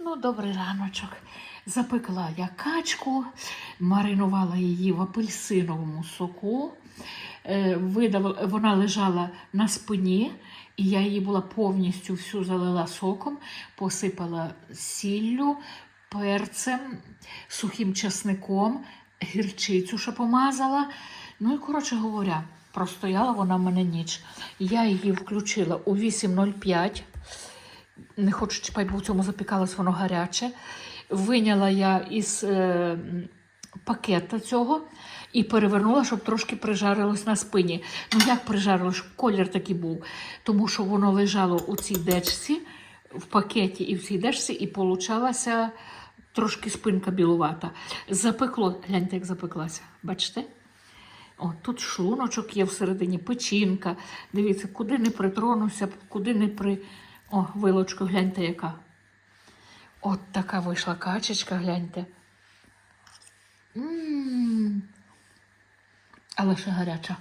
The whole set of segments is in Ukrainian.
Ну, добрий раночок. Запекла я качку, маринувала її в апельсиновому соку. Е, вона лежала на спині, і я її була повністю всю залила соком, посипала сіллю, перцем, сухим часником, гірчицю, що помазала. Ну і, коротше говоря, простояла вона в мене ніч. Я її включила у 8.05 не хочу чіпати, бо в цьому запікалось воно гаряче. Виняла я із е, пакета цього і перевернула, щоб трошки прижарилось на спині. Ну як прижарилось, щоб колір такий був, тому що воно лежало у цій дечці, в пакеті і в цій дечці, і получалася трошки спинка білувата. Запекло, гляньте, як запеклася. Бачите? О, тут шлуночок є всередині, печінка. Дивіться, куди не притронуся, куди не при. О, вилочку, гляньте, яка. От така вийшла качечка, гляньте. м Але ще гаряча.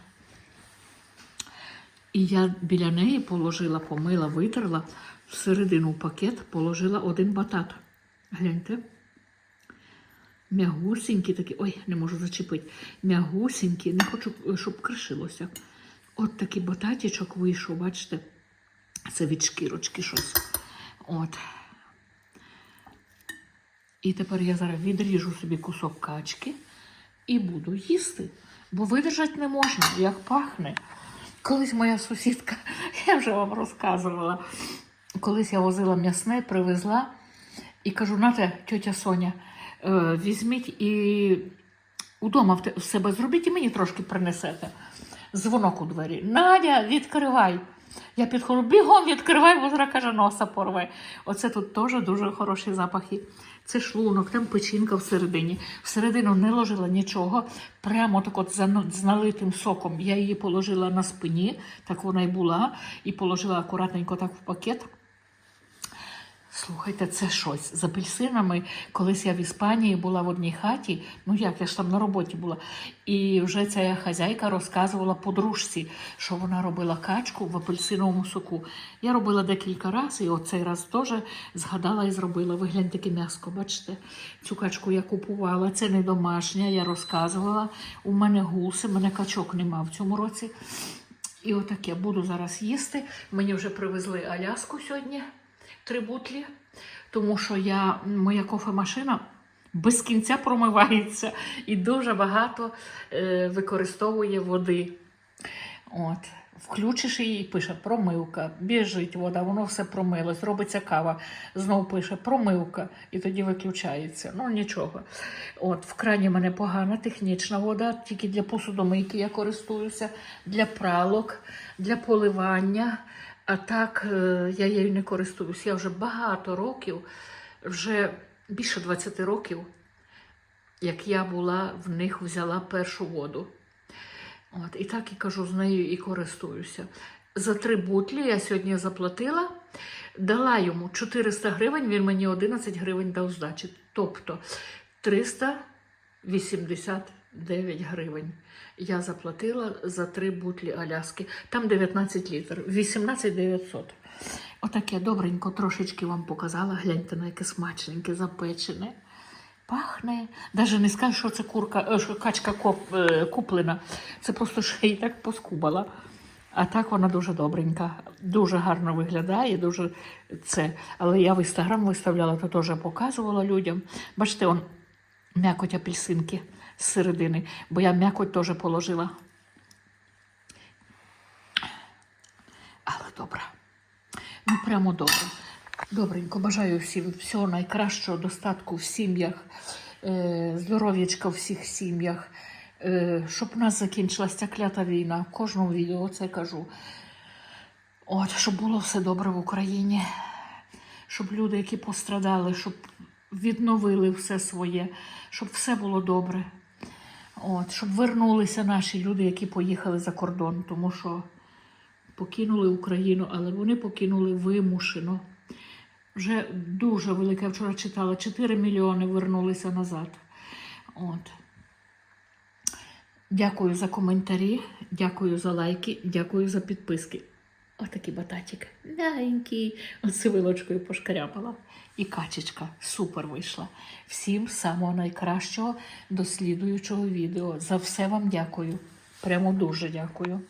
І я біля неї положила, помила, витерла, всередину пакет положила один батат. Гляньте. Мягусінькі такі, ой, не можу зачепити. Мягусінькі, не хочу, щоб кришилося. От такий бататічок вийшов, бачите? Це від шкірочки щось. От. І тепер я зараз відріжу собі кусок качки і буду їсти. Бо видержати не можна, як пахне. Колись моя сусідка, я вже вам розказувала, колись я возила м'ясне, привезла і кажу: нате, тьотя Соня, е, візьміть і удома в себе зробіть і мені трошки принесете. Дзвонок у двері. Надя, відкривай. Я підходжу, бігом відкриваю, бо каже, носа порве. Оце тут теж дуже хороші запахи. Це шлунок, там печінка всередині. Всередину не ложила нічого. Прямо так от з налитим соком я її положила на спині, так вона й була, і положила акуратненько так в пакет. Слухайте, це щось з апельсинами. Колись я в Іспанії була в одній хаті. Ну як я ж там на роботі була. І вже ця хазяйка розказувала подружці, що вона робила качку в апельсиновому соку. Я робила декілька разів, і оцей раз теж згадала і зробила. Ви гляньте м'яско, бачите? Цю качку я купувала. Це не домашня, я розказувала. У мене гуси, у мене качок нема в цьому році. І отаке буду зараз їсти. Мені вже привезли Аляску сьогодні, три бутлі, тому що я, моя кофемашина без кінця промивається і дуже багато е, використовує води. От. Включиш її і пише промивка, біжить вода, воно все промилось, робиться кава, знову пише промивка, і тоді виключається. Ну нічого. От, в крані в мене погана технічна вода, тільки для посудомийки я користуюся, для пралок, для поливання. А так е, я її не користуюсь. Я вже багато років, вже більше 20 років, як я була в них взяла першу воду. От, і так і кажу, з нею і користуюся. За три бутлі я сьогодні заплатила, дала йому 400 гривень, він мені 11 гривень дав здачі. Тобто 389 гривень я заплатила за три бутлі Аляски. Там 19 літрів, 18 900. Отаке добренько трошечки вам показала. Гляньте на яке смачненьке, запечене. Пахне. Навіть не скажу, що це курка, е, що качка е, куплена. Це просто ще й так поскубала. А так вона дуже добренька, дуже гарно виглядає, дуже це. Але я в інстаграм виставляла, то теж показувала людям. Бачите, он м'якоть апельсинки з бо я м'якоть теж положила. Але добре. Ну, прямо добре. Добренько, бажаю всім всього найкращого, достатку в сім'ях, е, здоров'ячка в всіх сім'ях, е, щоб у нас закінчилася ця клята війна. В кожному відео це кажу. От, щоб було все добре в Україні, щоб люди, які пострадали, щоб відновили все своє, щоб все було добре. От, щоб вернулися наші люди, які поїхали за кордон, тому що покинули Україну, але вони покинули вимушено. Вже дуже велике, я вчора читала, 4 мільйони вернулися назад. От. Дякую за коментарі, дякую за лайки, дякую за підписки. Отакий бататик. Мягенький. Оце вилочкою пошкарябала. І качечка супер вийшла. Всім самого найкращого дослідуючого відео. За все вам дякую. Прямо дуже дякую.